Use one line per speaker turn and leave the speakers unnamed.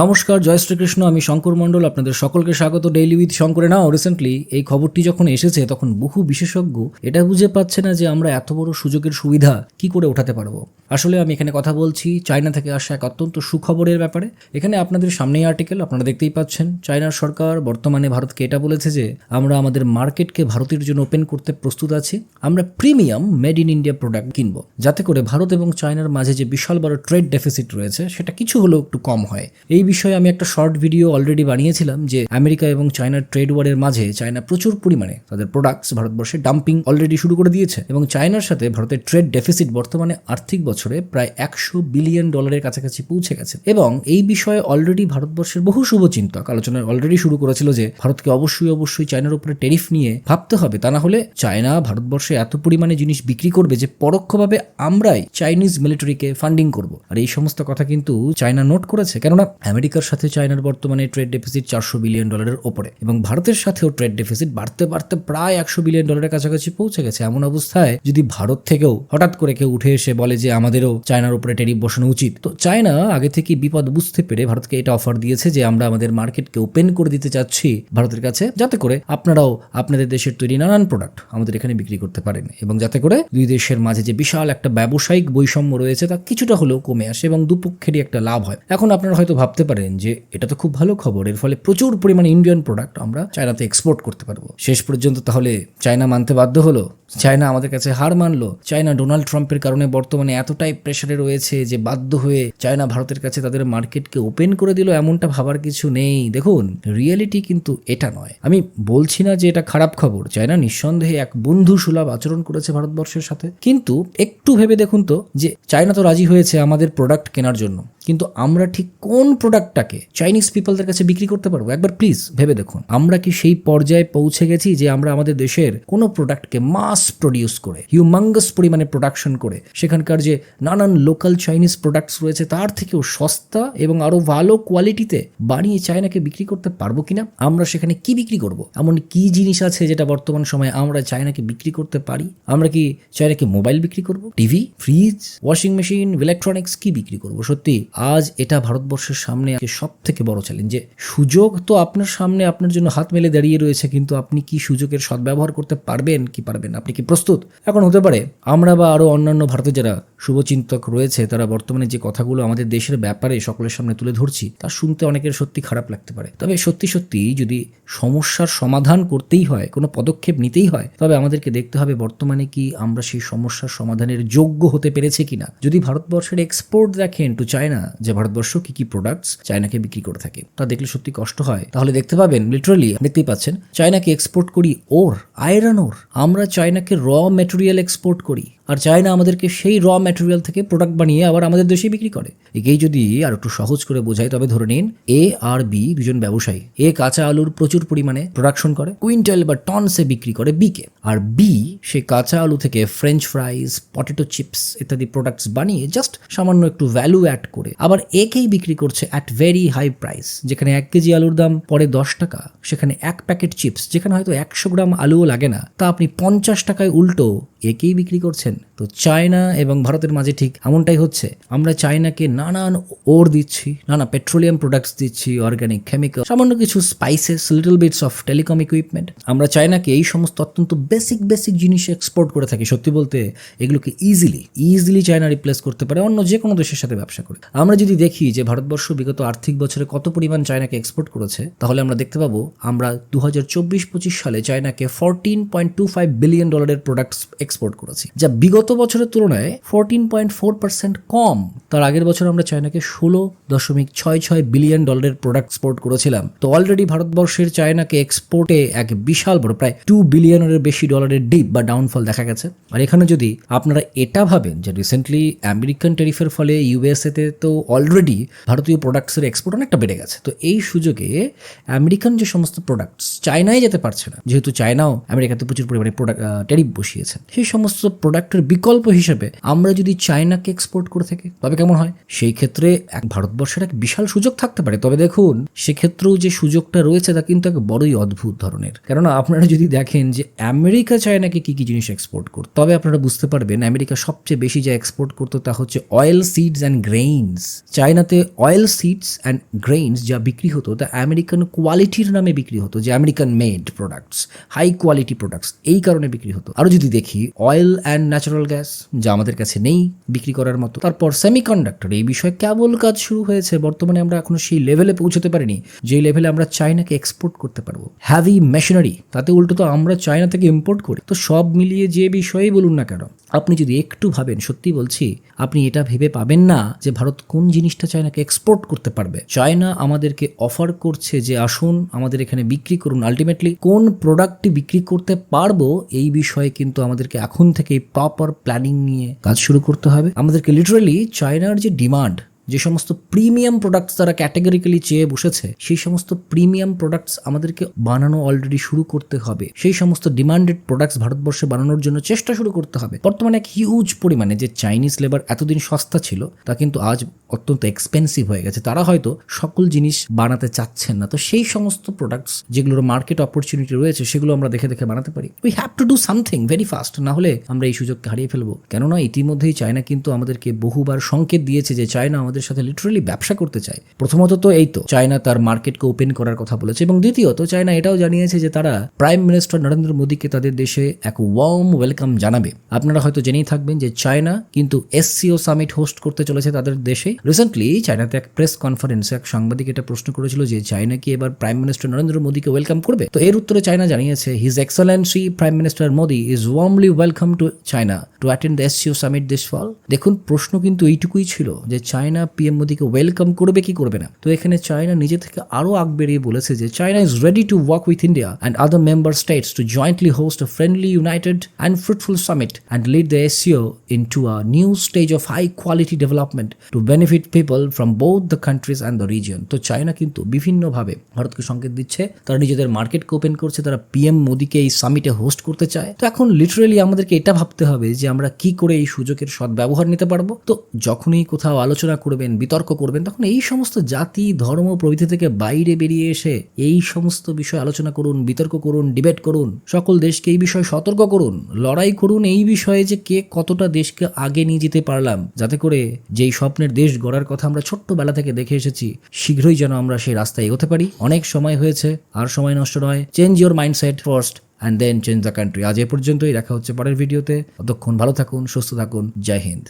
নমস্কার, জয় শ্রীকৃষ্ণ, আমি শঙ্কর মণ্ডল, আপনাদের সকলকে স্বাগত ডেইলি উইথ শঙ্করে নাও। রিসেন্টলি এই খবরটি যখন এসেছে, তখন বহু বিশেষজ্ঞ এটা বুঝে পাচ্ছে না যে আমরা এত বড় সুযোগের সুবিধা কি করে উঠাতে পারব। আসলে আমি এখানে কথা বলছি চায়না থেকে আসা এক অত্যন্ত সুখবরের ব্যাপারে। এখানে আপনাদের সামনেই আর্টিকেল আপনারা দেখতেই পাচ্ছেন চায়নার সরকার বর্তমানে ভারতকে এটা বলেছে যে, আমরা আমাদের মার্কেটকে ভারতের জন্য ওপেন করতে প্রস্তুত আছি, আমরা premium made in India product কিনবো। যাতে করে ভারত এবং চায়নার মাঝে যে বিশাল বড় ট্রেড ডেফিসিট রয়েছে, সেটা কিছু হলেও একটু কম হয়। এই বিষয়ে আমি একটা শর্ট ভিডিও অলরেডি বানিয়েছিলাম যে আমেরিকা এবং চায়নার ট্রেড ওয়ারের মাঝে চায়না প্রচুর পরিমাণে তাদের প্রোডাক্টস ভারতবর্ষে ডাম্পিং অলরেডি শুরু করে দিয়েছে এবং চায়নার সাথে ভারতের ট্রেড ডেফিসিট বর্তমানে আর্থিক বছরে প্রায় একশো বিলিয়ন ডলারের কাছাকাছি পৌঁছে গেছে। এবং এই বিষয়ে অলরেডি ভারতবর্ষের বহু শুভচিন্তক আলোচনা অলরেডি শুরু করেছিল যে ভারতকে অবশ্যই অবশ্যই চায়নার উপরে টেরিফ নিয়ে ভাবতে হবে। তা না হলে চায়না ভারতবর্ষে এত পরিমাণে জিনিস বিক্রি করবে যে পরোক্ষভাবে আমরাই চাইনিজ মিলিটারিকে ফান্ডিং করব। আর এই সমস্ত কথা কিন্তু চায়না নোট করেছে। কেননা আমেরিকার সাথে চায়নার বর্তমানে ট্রেড ডেফিসিট চারশো বিলিয়ন ডলারের ওপরে এবং ভারতের সাথেও ট্রেড ডেফিসিট বাড়তে বাড়তে প্রায় একশো বিলিয়ন ডলারের কাছাকাছি পৌঁছে গেছে। এমন অবস্থায় যদি ভারত থেকেও হঠাৎ করে কেউ উঠে এসে বলে যে আমাদেরও চায়নার উপরে টেরিফ বসানো উচিত, তো চায়না আগে থেকে বিপদ বুঝতে পেরে ভারতকে এটা অফার দিয়েছে যে আমরা আমাদের মার্কেটকে ওপেন করে দিতে চাচ্ছি ভারতের কাছে, যাতে করে আপনারাও আপনাদের দেশের তৈরি নানান প্রোডাক্ট আমাদের এখানে বিক্রি করতে পারেন এবং যাতে করে দুই দেশের মাঝে যে বিশাল একটা ব্যবসায়িক বৈষম্য রয়েছে তা কিছুটা হলেও কমে আসে এবং দুপক্ষেরই একটা লাভ হয়। এখন আপনারা হয়তো ভাবতে পারেন যে এটা তো খুব ভালো খবর। এর ফলে প্রচুর পরিমাণে ইন্ডিয়ান প্রোডাক্ট আমরা চায়নাতে এক্সপোর্ট করতে পারব। শেষ পর্যন্ত তাহলে চায়না মানতে বাধ্য হলো? চায়না আমাদের কাছে হার মানলো। চায়না ডোনাল্ড ট্রাম্পের কারণে বর্তমানে এতটাই প্রেশারে রয়েছে যে বাধ্য হয়ে চায়না ভারতের কাছে তাদের মার্কেটকে ওপেন করে দিল এমনটা ভাবার কিছু নেই। দেখুন, রিয়েলিটি কিন্তু এটা নয়। আমি বলছি না যে এটা খারাপ খবর। চায়না নিঃসন্দেহে এক বন্ধু সুলভ আচরণ করেছে ভারতবর্ষের সাথে। কিন্তু একটু ভেবে দেখুন তো যে চায়না তো রাজি হয়েছে আমাদের প্রোডাক্ট কেনার জন্য। কিন্তু আমরা ঠিক কোন প্রোডাক্টটাকে চাইনিজ পিপলদের কাছে বিক্রি করতে পারব? একবার প্লিজ ভেবে দেখুন। আমরা কি সেই পর্যায়ে পৌঁছে গেছি যে আমরা আমাদের দেশের কোনো প্রোডাক্টকে মাস প্রডিউস করে হিউমাঙ্গাস পরিমাণে প্রোডাকশন করে, সেখানকার যে নানান লোকাল চাইনিজ প্রোডাক্টস রয়েছে, তার থেকেও সস্তা এবং আরও ভালো কোয়ালিটিতে বানিয়ে চায়নাকে বিক্রি করতে পারব কিনা, আমরা সেখানে কি বিক্রি করব? এমন কি জিনিস আছে যেটা বর্তমান সময়ে আমরা চায়নাকে বিক্রি করতে পারি? আমরা কি চায়নাকে মোবাইল বিক্রি করব? TV fridge washing machine electronics কি বিক্রি করব? সত্যি, আজ এটা ভারতবর্ষের সামনে সব থেকে বড় চ্যালেঞ্জ যে সুযোগ তো আপনার সামনে, আপনার জন্য হাত মেলে দাঁড়িয়ে রয়েছে, কিন্তু আপনি কি সুযোগের সদ্ব্যবহার করতে পারবেন, কি পারবেন আপনি কি প্রস্তুত? এখন হতে পারে, আমরা বা আরও অন্যান্য ভারতের যারা শুভচিন্তক রয়েছে, তারা বর্তমানে যে কথাগুলো আমাদের দেশের ব্যাপারে সকলের সামনে তুলে ধরছি, তা শুনতে অনেকের সত্যি খারাপ লাগতে পারে। তবে সত্যি সত্যি যদি সমস্যার সমাধান করতেই হয়, কোনো পদক্ষেপ নিতেই হয়, তবে আমাদেরকে দেখতে হবে বর্তমানে কি আমরা সেই সমস্যার সমাধানের যোগ্য হতে পেরেছি কিনা। যদি ভারতবর্ষের এক্সপোর্ট দেখেন টু চায়না যে ভারতবর্ষ কি কি প্রোডাক্টস চায়নাকে বিক্রি করে থাকে, তা দেখলে সত্যি কষ্ট হয়। তাহলে দেখতে পাবেন লিটারালি দেখতেই পাচ্ছেন চায়নাকে এক্সপোর্ট করি ওর আয়রন ওর। আমরা চায়নাকে র মেটেরিয়াল এক্সপোর্ট করি। আর চায়না আমাদেরকে সেই র ম্যাটেরিয়াল থেকে প্রোডাক্ট বানিয়ে আবার আমাদের দেশে বিক্রি করে। একেই যদি আর একটু সহজ করে বোঝাই, তবে ধরে নিন এ আর বি দুজন ব্যবসায়ী এ কাঁচা আলুর প্রচুর পরিমাণে প্রোডাকশন করে কুইন্টাল বা টনসে বিক্রি করে বিকে আর বি সে কাঁচা আলু থেকে ফ্রেঞ্চ ফ্রাইজ পটেটো চিপস ইত্যাদি প্রোডাক্টস বানিয়ে জাস্ট সামান্য একটু ভ্যালু অ্যাড করে আবার একেই বিক্রি করছে অ্যাট ভেরি হাই প্রাইস যেখানে এক কেজি আলুর দাম পরে দশ টাকা। সেখানে এক প্যাকেট চিপস যেখানে হয়তো একশো গ্রাম আলুও লাগে না, তা আপনি পঞ্চাশ টাকায় উল্টো একেই বিক্রি করছেন। Listen তো চায়না এবং ভারতের মাঝে ঠিক এমনটাই হচ্ছে। আমরা চায়নাকে নানান ওর দিচ্ছি, নানা পেট্রোলিয়াম প্রোডাক্টস দিচ্ছি অর্গানিক কেমিক্যাল সামান্য কিছু spices little bits of telecom equipment আমরা চায়নাকে এই সমস্ত অত্যন্ত বেসিক বেসিক জিনিস এক্সপোর্ট করে থাকি, সত্যি বলতে এগুলোকে ইজিলি ইজিলি চায়না রিপ্লেস করতে পারে, অন্য যে কোনো দেশের সাথে ব্যবসা করে। আমরা যদি দেখি যে ভারতবর্ষ বিগত আর্থিক বছরে কত পরিমাণ চায়নাকে এক্সপোর্ট করেছে, তাহলে আমরা দেখতে পাবো আমরা দু হাজার চব্বিশ পঁচিশ সালে চায়নাকে fourteen point two five billion ডলারের প্রোডাক্টস এক্সপোর্ট করেছি, যা বিগত বছরের তুলনায় ফোরটিন পয়েন্ট ফোর পার্সেন্ট কম। তার আগের বছর আমরা চায়নাকে ষোলো দশমিক ছয় ছয় বিলিয়ন ডলারের প্রোডাক্ট এক্সপোর্ট করেছিলাম। তো অলরেডি ভারতবর্ষের চায়নাকে এক্সপোর্টে এক বিশাল বড়, প্রায় টু বিলিয়নের বেশি ডলারের ডিপ বা ডাউনফল দেখা গেছে। আর এখানে যদি আপনারা এটা ভাবেন যে রিসেন্টলি আমেরিকান টেরিফের ফলে ইউএসএতে তো অলরেডি ভারতীয় প্রোডাক্টসের এক্সপোর্ট অনেকটা বেড়ে গেছে। তো এই সুযোগে আমেরিকান যে সমস্ত প্রোডাক্টস চায়নায় যেতে পারছে না। যেহেতু চায়নাও আমেরিকাতে প্রচুর পরিমাণে প্রোডাক্ট টেরিফ বসিয়েছে। সেই সমস্ত প্রোডাক্টের বিকল্প হিসেবে আমরা যদি চায়নাকে এক্সপোর্ট করে থাকি, তবে কেমন হয়? সেই ক্ষেত্রে এক ভারতবর্ষের এক বিশাল সুযোগ থাকতে পারে। তবে দেখুন, সেক্ষেত্রেও যে সুযোগটা রয়েছে, তা কিন্তু এক বড়ই অদ্ভুত ধরনের। কেননা আপনারা যদি দেখেন যে আমেরিকা চায়নাকে কি কি জিনিস এক্সপোর্ট করত, তবে আপনারা বুঝতে পারবেন আমেরিকা সবচেয়ে বেশি যা এক্সপোর্ট করতো, তা হচ্ছে অয়েল সিডস অ্যান্ড গ্রেইনস চায়নাতে অয়েল সিডস অ্যান্ড গ্রেইনস যা বিক্রি হতো, তা আমেরিকান কোয়ালিটির নামে বিক্রি হতো, যে American made products high quality products এই কারণে বিক্রি হতো। আরও যদি দেখি অয়েল অ্যান্ড ন্যাচারাল গ্যাস যা আমাদের কাছে নেই, বিক্রি করার মতো। তারপর সেমিকন্ডাক্টর এই বিষয়ে কেবল কাজ শুরু হয়েছে, বর্তমানে আমরা এখনও সেই লেভেলে পৌঁছতে পারিনি, যে লেভেলে আমরা চায়নাকে এক্সপোর্ট করতে পারব। হ্যাভি মেশিনারি তাতে উল্টো তো আমরা চায়না থেকে ইম্পোর্ট করি। তো সব মিলিয়ে যে বিষয়েই বলুন না কেন আপনি যদি একটু ভাবেন, সত্যি বলছি, আপনি এটা ভেবে পাবেন না যে ভারত কোন জিনিসটা চায়নাকে এক্সপোর্ট করতে পারবে। চায়না আমাদেরকে অফার করছে যে আসুন, আমাদের এখানে বিক্রি করুন। আলটিমেটলি কোন প্রোডাক্টটি বিক্রি করতে পারব, এই বিষয়ে কিন্তু আমাদেরকে এখন থেকেই প্রপার প্ল্যানিং নিয়ে কাজ শুরু করতে হবে। আমাদেরকে লিটারালি চায়নার যে ডিমান্ড যে সমস্ত প্রিমিয়াম প্রোডাক্টস তারা ক্যাটাগরিক্যালি চেয়ে বসেছে, সেই সমস্ত প্রিমিয়াম প্রোডাক্টস আমাদেরকে বানানো অলরেডি শুরু করতে হবে। সেই সমস্ত ডিমান্ডেড প্রোডাক্টস ভারতবর্ষে বানানোর জন্য চেষ্টা শুরু করতে হবে। বর্তমানে এক হিউজ পরিমাণে যে চাইনিজ লেবার এতদিন সস্তা ছিল, তা কিন্তু আজ অত্যন্ত এক্সপেন্সিভ হয়ে গেছে। তারা হয়তো সকল জিনিস বানাতে চাচ্ছেন না। তো সেই সমস্ত প্রোডাক্টস যেগুলোর মার্কেট অপরচুনিটি রয়েছে, সেগুলো আমরা দেখে দেখে বানাতে পারি। We have to do something very fast না হলে আমরা এই সুযোগকে হারিয়ে ফেলব। কেননা ইতিমধ্যেই চায়না কিন্তু আমাদেরকে বহুবার সংকেত দিয়েছে যে চায়না আমাদের সাথে লিটারালি ব্যবসা করতে চায়। প্রথমত তো এই তো, চায়না তার মার্কেটকে ওপেন করার কথা বলেছে এবং দ্বিতীয়ত চায়না এটাও জানিয়েছে যে তারা প্রাইম মিনিস্টার নরেন্দ্র মোদীকে তাদের দেশে এক ওয়ার্ম ওয়েলকাম জানাবে। আপনারা হয়তো জেনেই থাকবেন যে চায়না কিন্তু এসসিও সামিট হোস্ট করতে চলেছে তাদের দেশে। রিসেন্টলি চায়নাতে এক প্রেস কনফারেন্সে এক সাংবাদিক এটা প্রশ্ন করেছিল যে চায়না কি এবার প্রাইম মিনিস্টার নরেন্দ্র মোদীকে ওয়েলকাম করবে? তো এর উত্তরে চায়না জানিয়েছে his excellency prime minister Modi is warmly welcome to China to attend the SCO summit this fall দেখুন, প্রশ্ন কিন্তু এইটুকুই ছিল যে চায়না পিএম মোদীকে ওয়েলকাম করবে কি করবে না? তো এখানে চায়না নিজে থেকে আরও আগ বেরিয়ে বলেছে যে China is ready to work with India and other member states to jointly host a friendly, united, and fruitful summit and lead the SCO into a new stage of high quality development to benefit people from both the countries and the region. তো China কিন্তু বিভিন্নভাবে ভারতকে সংকেত দিচ্ছে তারা নিজেদের মার্কেটকে open করছে তারা পিএম মোদীকে এই সামিটে হোস্ট করতে চায়। তো এখন লিটারেলি আমাদেরকে এটা ভাবতে হবে যে আমরা কি করে এই সুযোগের সদ্ব্যবহার নিতে পারব? তো যখনই কোথাও আলোচনা করবেন, বিতর্ক করবেন, তখন এই সমস্ত জাতি, ধর্ম, প্রভৃতি থেকে বাইরে বেরিয়ে এসে এই সমস্ত বিষয় আলোচনা করুন, বিতর্ক করুন ডিবেট করুন, সকল দেশকে এই বিষয়ে সতর্ক করুন, লড়াই করুন, এই বিষয়ে যে কে কতটা দেশকে আগে নিয়ে যেতে পারলাম, যাতে করে যেই স্বপ্নের দেশ গড়ার কথা আমরা ছোট্টবেলা থেকে দেখে এসেছি, শীঘ্রই যেন আমরা সেই রাস্তায় এগোতে পারি। অনেক সময় হয়েছে, আর সময় নষ্ট নয়। Change your mindset first and then change the country আজ এ পর্যন্তই, দেখা হচ্ছে পরের ভিডিওতে। ততক্ষণ ভালো থাকুন, সুস্থ থাকুন। জয় হিন্দ।